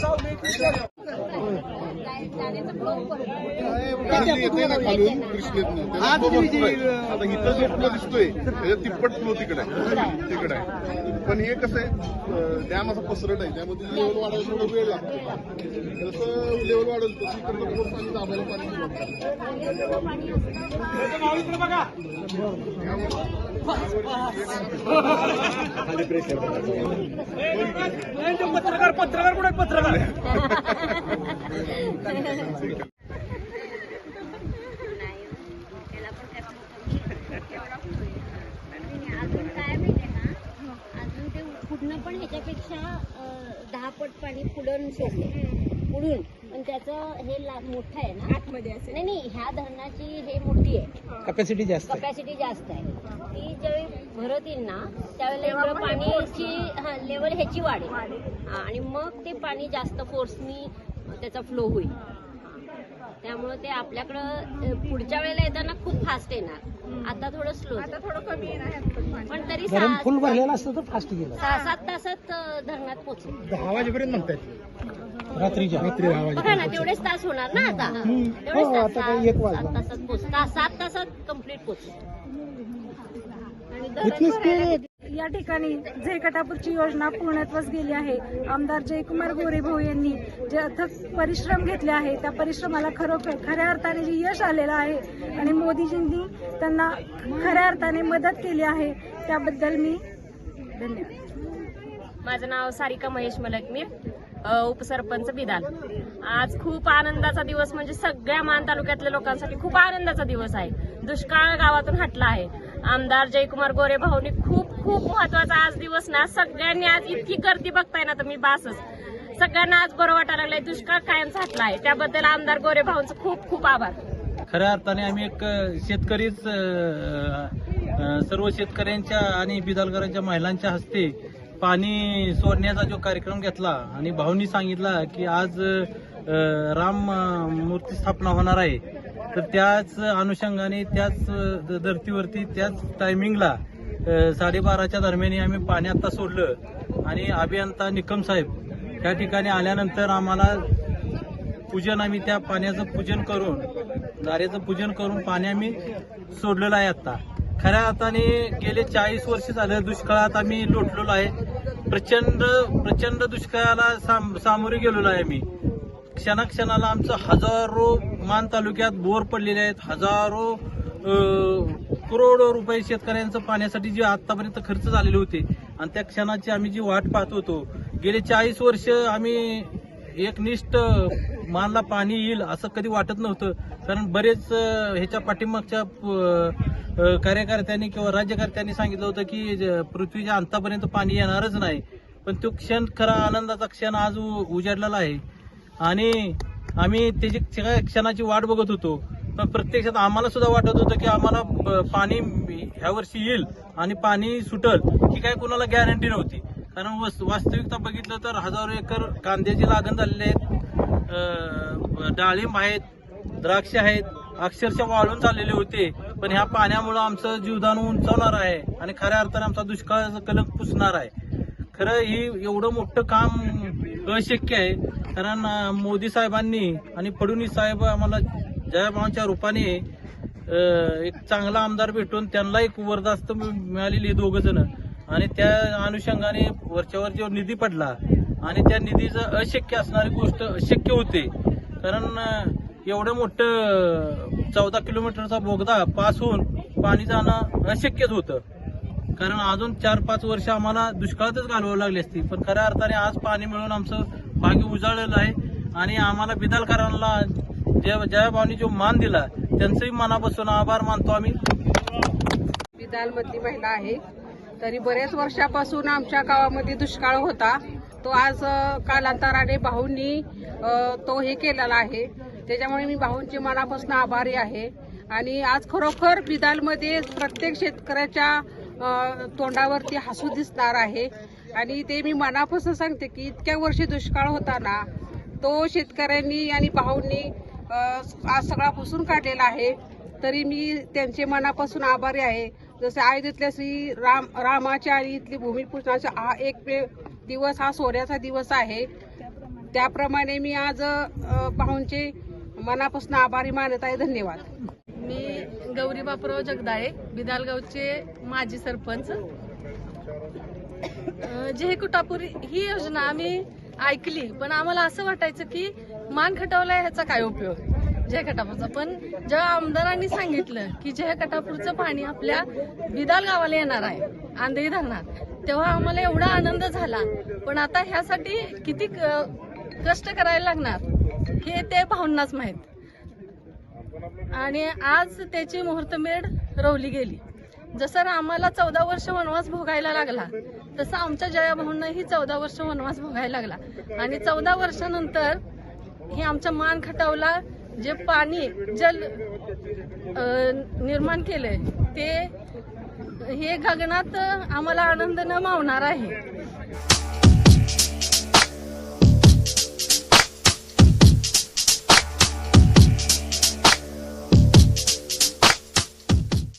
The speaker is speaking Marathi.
Salve, Cristiano. भरपूर आहे. आता इथं जो फ्लो दिसतोय त्याच्या तिप्पट फ्लो तिकडे आहे. तिकडे आहे. पण हे कसं आहे डॅम असा पसरट आहे त्यामध्ये लेवल वाढायला थोडा वेळ लागतो. जसं लेवल वाढेल तसं फोर्स आणि दाबायला पाणी करतं. पत्रकार पत्रकार कुठे पत्रकार पण ह्याच्यापेक्षा दहा पट पाणी पुढं सोडले पुढून पण त्याचं हे ला- मोठं आहे ना. आतमध्ये असेल. नाही नाही ह्या धरणाची हे मोठी आहे. कॅपॅसिटी जास्त कपॅसिटी जास्त आहे. ती ज्यावेळी भरत येईल ना त्यावेळेला पाण्याची हा लेवल ह्याची वाढेल. आणि मग ते पाणी जास्त फोर्सनी त्याचा फ्लो होईल. त्यामुळं ते आपल्याकडं पुढच्या वेळेला येताना खूप फास्ट येणार. आता थोडं स्लो आता थोडं कमी येणार पण तरी धरण फुल भरलेलं असतं तर फास्ट गेलं. सहा सात तासात धरणात पोहोचेल. दहा वाजेपर्यंत म्हणतायत. रात्रीच्या. रात्री दहा बघा ना तेवढेच तास होणार ना आता. तेवढेच हो, तास आता काही एक वाजला. सात तासात पोहोच सात तासात कंप्लीट स्पीड या ठिकाणी जे कटापूरची योजना पूर्णत्वास गेली आहे. आमदार जयकुमार गोरेभाऊ यांनी जे अथक परिश्रम घेतले आहे त्या परिश्रमाला खरोखर खऱ्या अर्थाने जे यश आलेलं आहे आणि मोदीजींनी त्यांना खऱ्या अर्थाने मदत केली आहे त्याबद्दल मी धन्यवाद. माझं नाव सारिका महेश मलकमीर. उपसरपंच बिदाल आज खूप आनंदाचा दिवस म्हणजे सगळ्या मान तालुक्यातल्या लोकांसाठी खूप आनंदाचा दिवस आहे. दुष्काळ गावातून हटला आहे. आमदार जयकुमार गोरे भाऊनी खूप खूप महत्त्वाचा आज दिवस ना सगळ्यांनी आज इतकी गर्दी बघताय ना तुम्ही बासच. सगळ्यांना आज बरं वाटायला लागलंय दुष्काळ कायमचा हटला आहे. त्याबद्दल आमदार गोरे भाऊंचं खूप खूप आभार. खऱ्या अर्थाने आम्ही एक शेतकरीच अ, अ, सर्व शेतकऱ्यांच्या आणि बिदालकरांच्या महिलांच्या हस्ते पाणी सोडण्याचा जो कार्यक्रम घेतला आणि भाऊनी सांगितला की आज राम मूर्ती स्थापना होणार आहे. तर त्याच अनुषंगाने त्याच धर्तीवरती त्याच टायमिंगला साडेबाराच्या दरम्यान आम्ही पाणी आता सोडलं. आणि अभियंता निकम साहेब त्या ठिकाणी आल्यानंतर आम्हाला पूजन आम्ही त्या पाण्याचं पूजन करून दाऱ्याचं पूजन करून पाणी आम्ही सोडलेलं आहे आता खऱ्या अर्थाने गेले चाळीस वर्ष झालं दुष्काळात आम्ही लोटलेलो आहे. प्रचंड प्रचंड दुष्काळाला साम सामोरे गेलेलो आहे आम्ही क्षणाक्षणाला आमचं हजारो मान तालुक्यात बोर पडलेले आहेत. हजारो करोडो रुपये शेतकऱ्यांचं पाण्यासाठी जे आतापर्यंत खर्च झालेले होते. आणि त्या क्षणाची आम्ही जी वाट पाहत होतो गेले चाळीस वर्ष आम्ही एकनिष्ठ मानला पाणी येईल असं कधी वाटत नव्हतं. कारण बरेच ह्याच्या पाठीमागच्या प- कार्यकर्त्यांनी किंवा राज्यकर्त्यांनी सांगितलं होतं की ज- पृथ्वीच्या अंतापर्यंत पाणी येणारच नाही. पण तो क्षण खरा आनंदाचा क्षण आज उ- उजाडलेला आहे. आणि आम्ही त्याची क्षणाची वाट बघत होतो. पण प्रत्यक्षात आम्हाला सुद्धा वाटत होतं की आम्हाला ब- पाणी ह्या वर्षी येईल आणि पाणी सुटल ही काय कोणाला गॅरंटी नव्हती. कारण वास्तविकता बघितलं तर हजारो एकर कांद्याची लागण झालेली आहेत. डाळिंब आहेत द्राक्ष आहेत अक्षरशः वाळून चाललेले होते. पण ह्या पाण्यामुळं आमचं जीवदान उंचावणार आहे आणि खऱ्या अर्थाने आमचा दुष्काळाचा कलंक पुसणार आहे. खरं ही एवढं मोठं काम अशक्य आहे. कारण मोदी साहेबांनी आणि फडणवीस साहेब आम्हाला जयभावांच्या रूपाने एक चांगला आमदार भेटून त्यांना एक वरदास्त मिळालेली दोघ जण. आणि त्या अनुषंगाने वरच्यावर जो निधी पडला आणि त्या निधीचं अशक्य असणारी गोष्ट अशक्य होते. कारण एवढं मोठं चौदा किलोमीटरचा बोगदा पास होऊन पाणी जाणं अशक्यच होतं. कारण अजून चार पाच वर्ष आम्हाला दुष्काळातच घालवावं लागली असती. पण खऱ्या अर्थाने आज पाणी मिळून आमचं भाग्य उजाळलेलं आहे आणि आम्हाला बिदालकरांना ज्या ज्याभावानी जो मान दिला त्यांचंही मनापासून आभार मानतो आम्ही. बिदालमधली महिला आहे. तरी बऱ्याच वर्षापासून आमच्या गावामध्ये दुष्काळ होता. तो आज कालांतराने भाऊंनी तो हे केलेला आहे. त्याच्यामुळे मी भाऊंची मनापासून आभारी आहे. आणि आज खरोखर बिदालमध्ये प्रत्येक शेतकऱ्याच्या तोंडावरती हसू दिसणार आहे. आणि ते मी मनापासून सांगते की इतक्या वर्षी दुष्काळ होता ना तो शेतकऱ्यांनी आणि भाऊंनी आज सगळा पुसून काढलेला आहे. तरी मी त्यांचे मनापासून आभारी आहे. जसे अयोध्येतल्या श्री राम रामाच्या आणि इथली भूमिपूजनाच्या हा एक दिवस हा सोऱ्याचा दिवस आहे. त्याप्रमाणे मी आज पाहुणचे मनापासून आभारी मानत आहे. धन्यवाद. मी गौरी बापराव जगदाळे बिदालगावचे माजी सरपंच. अं, जे कुटापूर ही योजना आम्ही ऐकली पण आम्हाला असं वाटायचं की मान खटावला ह्याचा काय उपयोग? जय खटापूरचा पण जेव्हा आमदारांनी सांगितलं की जय खटापूरचं पाणी आपल्या बिदाल गावाला येणार आहे आंधळी धरणात तेव्हा आम्हाला एवढा आनंद झाला. पण आता ह्यासाठी किती क- कष्ट करायला लागणार हे ते भावनाच माहीत. आणि आज त्याची मुहूर्तमेढ रवली गेली. जसं आम्हाला चौदा वर्ष वनवास भोगायला लागला तसं आमच्या जयाभाऊंनाही चौदा वर्ष वनवास भोगायला लागला. आणि चौदा वर्षानंतर हे आमच्या मान खटावला जे पाणी जल निर्माण केलंय ते हे गगनात आम्हाला आनंद न मावणार आहे.